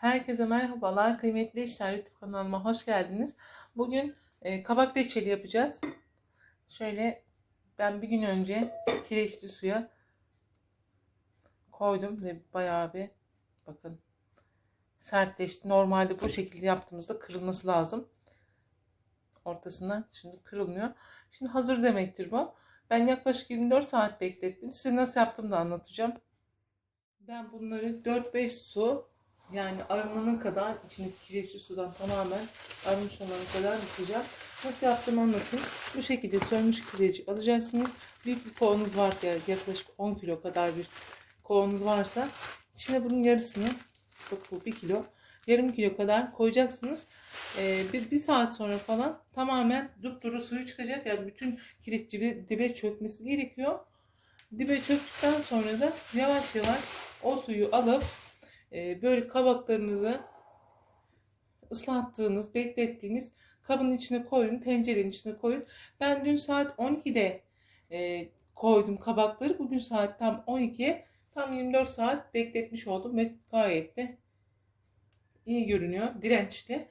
Herkese merhabalar. Kıymetli İşler YouTube kanalıma hoş geldiniz. Bugün e, kabak reçeli yapacağız. Şöyle ben bir gün önce kireçli suya koydum ve bayağı bir bakın sertleşti. Normalde bu şekilde yaptığımızda kırılması lazım. Ortasından şimdi kırılmıyor. Şimdi hazır demektir bu. Ben yaklaşık 24 saat beklettim. Size nasıl yaptığımı da anlatacağım. Ben bunları 4-5 su yani arınana kadar içindeki kireçli sudan tamamen arınmış olana kadar yıkayacağım. Nasıl yaptığımı anlatayım. Bu şekilde sönmüş kireci alacaksınız. Büyük bir kovanız varsa yani yaklaşık 10 kilo kadar bir kovanız varsa içine bunun yarısını bak bu 1 kilo yarım kilo kadar koyacaksınız. Ee, bir, bir saat sonra falan tamamen dupduru suyu çıkacak. Yani bütün kireç dibe, dibe çökmesi gerekiyor. Dibe çöktükten sonra da yavaş yavaş o suyu alıp e, böyle kabaklarınızı ıslattığınız, beklettiğiniz kabın içine koyun, tencerenin içine koyun. Ben dün saat 12'de e, koydum kabakları. Bugün saat tam 12'ye tam 24 saat bekletmiş oldum ve gayet de iyi görünüyor, dirençli.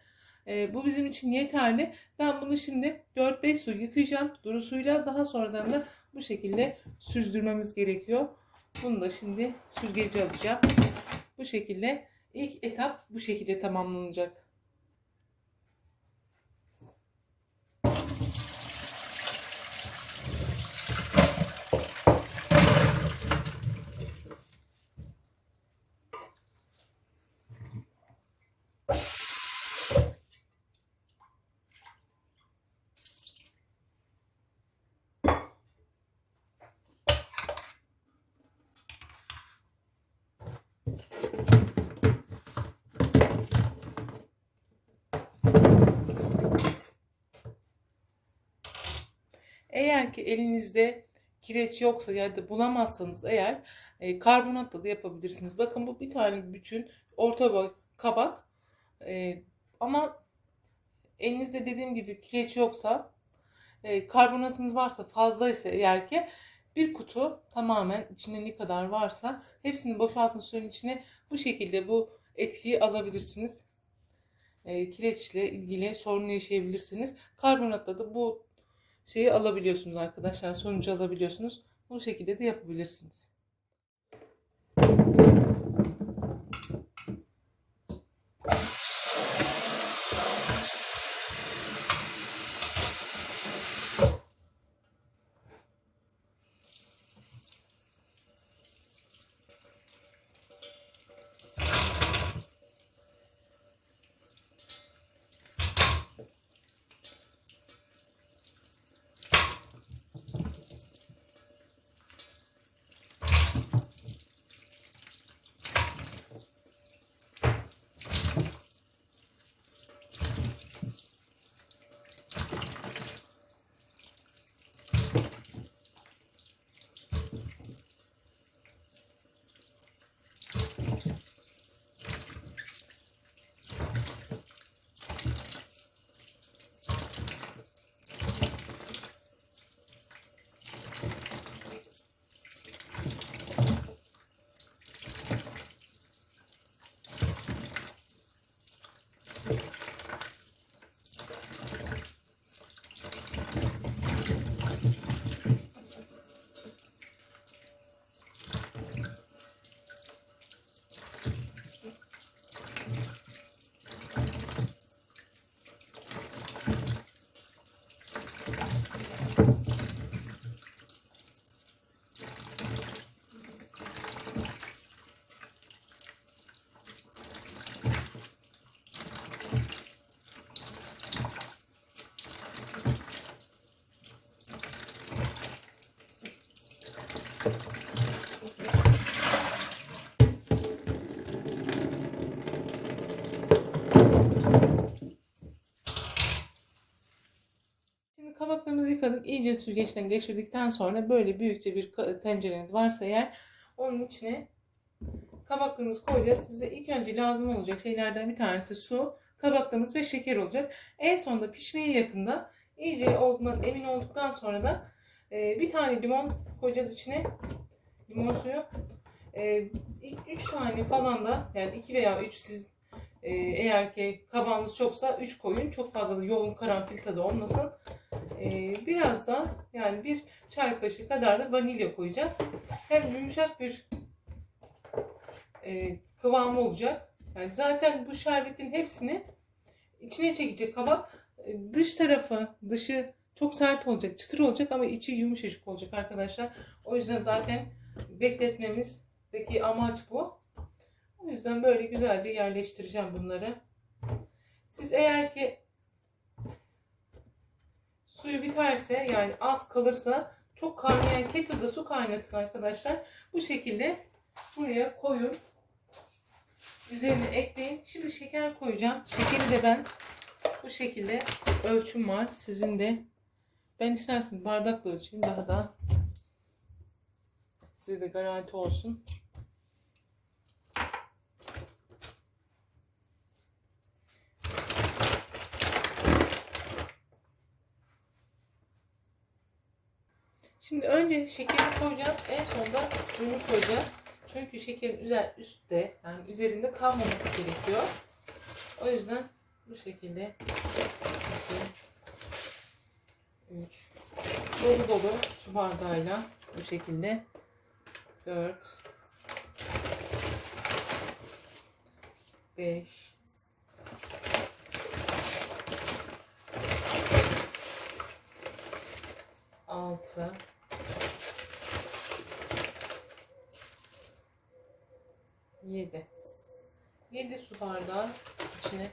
E, bu bizim için yeterli. Ben bunu şimdi 4-5 su yıkayacağım duru suyla. Daha sonradan da bu şekilde süzdürmemiz gerekiyor. Bunu da şimdi süzgeci alacağım. Bu şekilde ilk etap bu şekilde tamamlanacak. Eğer ki elinizde kireç yoksa ya da bulamazsanız eğer e, karbonatla da yapabilirsiniz. Bakın bu bir tane bütün orta boy kabak. E, ama elinizde dediğim gibi kireç yoksa e, karbonatınız varsa fazlaysa eğer ki bir kutu tamamen içinde ne kadar varsa hepsini boşaltın suyun içine bu şekilde bu etkiyi alabilirsiniz. E, kireçle ilgili sorun yaşayabilirsiniz. Karbonatla da bu şeyi alabiliyorsunuz arkadaşlar. Sonucu alabiliyorsunuz. Bu şekilde de yapabilirsiniz. Şimdi kabaklarımızı yıkadık. iyice süzgeçten geçirdikten sonra böyle büyükçe bir tencereniz varsa eğer onun içine kabaklarımızı koyacağız. Bize ilk önce lazım olacak şeylerden bir tanesi su, kabaklarımız ve şeker olacak. En sonunda pişmeye yakında iyice olduğundan emin olduktan sonra da e, bir tane limon koyacağız içine. Limon suyu. E, üç tane falan da yani iki veya üç siz Ee, eğer ki kabağınız çoksa 3 koyun. Çok fazla da yoğun karanfil tadı olmasın. Ee, biraz da yani bir çay kaşığı kadar da vanilya koyacağız. Hem yumuşak bir e, kıvamı olacak. Yani zaten bu şerbetin hepsini içine çekecek kabak. E, Dış tarafı, dışı çok sert olacak, çıtır olacak ama içi yumuşacık olacak arkadaşlar. O yüzden zaten bekletmemizdeki amaç bu. O yüzden böyle güzelce yerleştireceğim bunları. Siz eğer ki suyu biterse yani az kalırsa çok kaynayan kettle'da su kaynatın arkadaşlar. Bu şekilde buraya koyun. Üzerine ekleyin. Şimdi şeker koyacağım. Şekeri de ben bu şekilde ölçüm var. Sizin de ben istersen bardakla ölçeyim daha da size de garanti olsun. Şimdi önce şekeri koyacağız. En sonda unu koyacağız. Çünkü şekerin üzer, üstte yani üzerinde kalmaması gerekiyor. O yüzden bu şekilde 2 3 dolu dolu su bardağıyla bu şekilde 4 5 6 7 7 su bardağı içine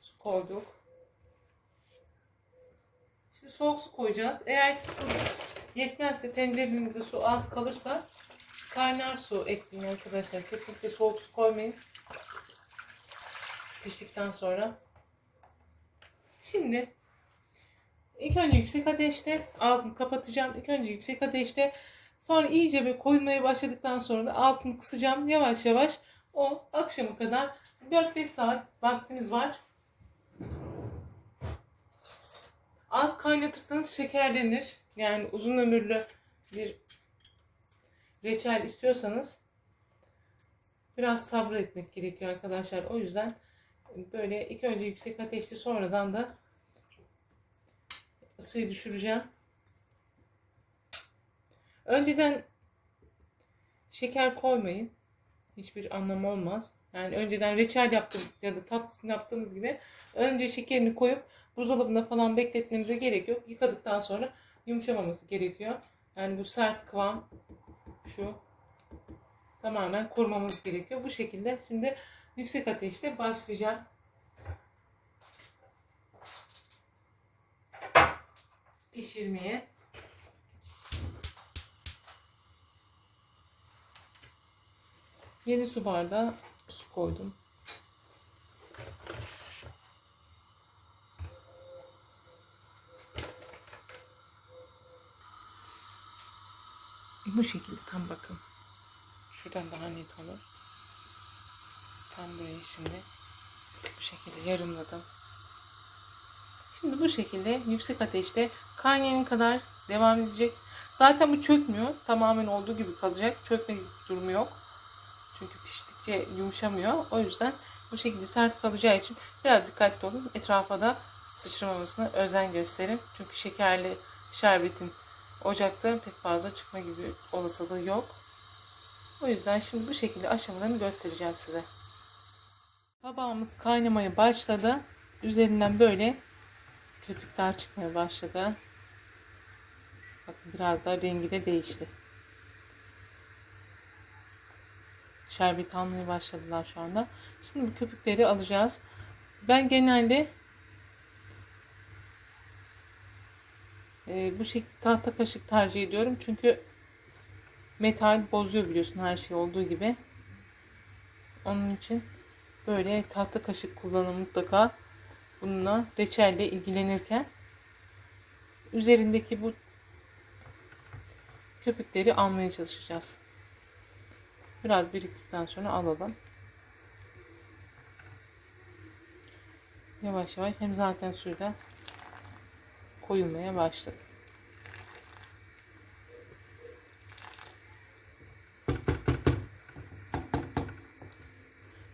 su koyduk. Şimdi soğuk su koyacağız. Eğer su yetmezse tencerenizde su az kalırsa kaynar su ekleyin arkadaşlar. Kesinlikle soğuk su koymayın. Piştikten sonra. Şimdi ilk önce yüksek ateşte ağzını kapatacağım. İlk önce yüksek ateşte sonra iyice bir koyulmaya başladıktan sonra da altını kısacağım. Yavaş yavaş o akşama kadar 4-5 saat vaktimiz var. Az kaynatırsanız şekerlenir. Yani uzun ömürlü bir reçel istiyorsanız biraz sabretmek gerekiyor arkadaşlar. O yüzden böyle ilk önce yüksek ateşte sonradan da ısıyı düşüreceğim. Önceden şeker koymayın. Hiçbir anlamı olmaz. Yani önceden reçel yaptım ya da tatlısını yaptığımız gibi önce şekerini koyup buzdolabında falan bekletmenize gerek yok. Yıkadıktan sonra yumuşamaması gerekiyor. Yani bu sert kıvam şu tamamen kurmamız gerekiyor. Bu şekilde şimdi yüksek ateşte başlayacağım. Pişirmeye. Yedi su bardağı su koydum. Bu şekilde tam bakın. Şuradan daha net olur. Tam böyle şimdi bu şekilde yarımladım. Şimdi bu şekilde yüksek ateşte kaynayan kadar devam edecek. Zaten bu çökmüyor. Tamamen olduğu gibi kalacak. Çökme durumu yok. Çünkü piştikçe yumuşamıyor. O yüzden bu şekilde sert kalacağı için biraz dikkatli olun. Etrafa da sıçramamasına özen gösterin. Çünkü şekerli şerbetin ocakta pek fazla çıkma gibi olasılığı yok. O yüzden şimdi bu şekilde aşamalarını göstereceğim size. Tabağımız kaynamaya başladı. Üzerinden böyle köpükler çıkmaya başladı. Bakın biraz daha rengi de değişti. Şerbet almaya başladılar şu anda. Şimdi bu köpükleri alacağız. Ben genelde e, bu şekilde tahta kaşık tercih ediyorum. Çünkü metal bozuyor biliyorsun her şey olduğu gibi. Onun için böyle tahta kaşık kullanın mutlaka. Bununla reçelle ilgilenirken üzerindeki bu köpükleri almaya çalışacağız. Biraz biriktikten sonra alalım. Yavaş yavaş hem zaten suyu da koyulmaya başladı.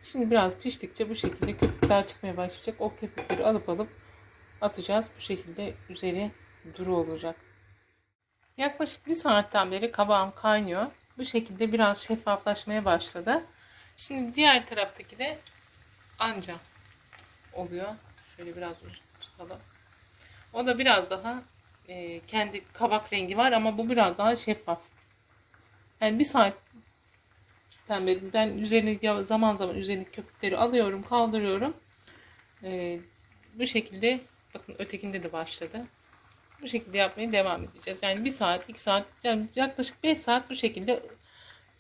Şimdi biraz piştikçe bu şekilde köpükler çıkmaya başlayacak. O köpükleri alıp alıp atacağız. Bu şekilde üzeri duru olacak. Yaklaşık bir saatten beri kabağım kaynıyor. Bu şekilde biraz şeffaflaşmaya başladı. Şimdi diğer taraftaki de anca oluyor. Şöyle biraz tutalım. O da biraz daha e, kendi kabak rengi var ama bu biraz daha şeffaf. Yani bir saatten beri ben üzerine zaman zaman üzerine köpükleri alıyorum, kaldırıyorum. E, bu şekilde bakın ötekinde de başladı. Bu şekilde yapmaya devam edeceğiz. Yani bir saat, iki saat, yani yaklaşık 5 saat bu şekilde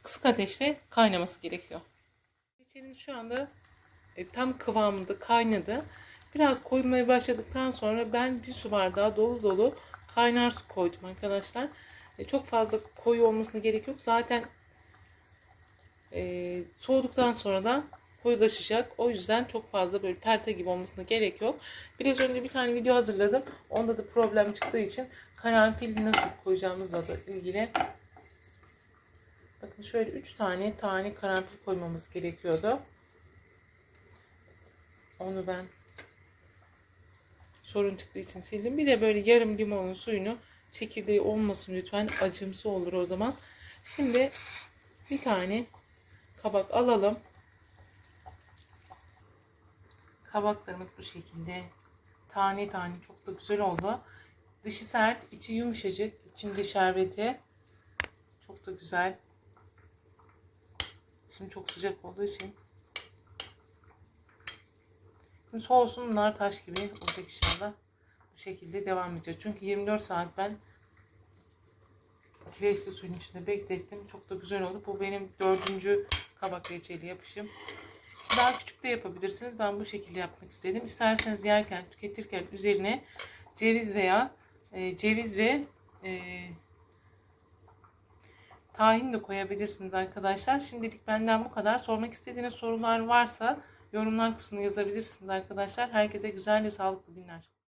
kısık ateşte kaynaması gerekiyor. Reçelimiz şu anda e, tam kıvamında kaynadı. Biraz koymaya başladıktan sonra ben bir su bardağı dolu dolu kaynar su koydum arkadaşlar. E, çok fazla koyu olmasına gerek yok. Zaten e, soğuduktan sonra da koyulaşacak. O yüzden çok fazla böyle pelte gibi olmasına gerek yok. Biraz önce bir tane video hazırladım. Onda da problem çıktığı için karanfil nasıl koyacağımızla da ilgili Bakın şöyle 3 tane tane karanfil koymamız gerekiyordu. Onu ben sorun çıktığı için sildim. Bir de böyle yarım limonun suyunu çekirdeği olmasın lütfen. Acımsı olur o zaman. Şimdi bir tane kabak alalım. Kabaklarımız bu şekilde tane tane çok da güzel oldu. Dışı sert, içi yumuşacık. İçinde şerbeti. Çok da güzel. Şimdi çok sıcak olduğu için. Şimdi soğusun bunlar taş gibi olacak inşallah. Bu şekilde devam edeceğiz. Çünkü 24 saat ben kireçli suyun içinde beklettim. Çok da güzel oldu. Bu benim dördüncü kabak reçeli yapışım. Daha küçük de yapabilirsiniz. Ben bu şekilde yapmak istedim. İsterseniz yerken, tüketirken üzerine ceviz veya e, ceviz ve e, tahin de koyabilirsiniz arkadaşlar. Şimdilik benden bu kadar. Sormak istediğiniz sorular varsa yorumlar kısmına yazabilirsiniz arkadaşlar. Herkese güzel ve sağlıklı günler.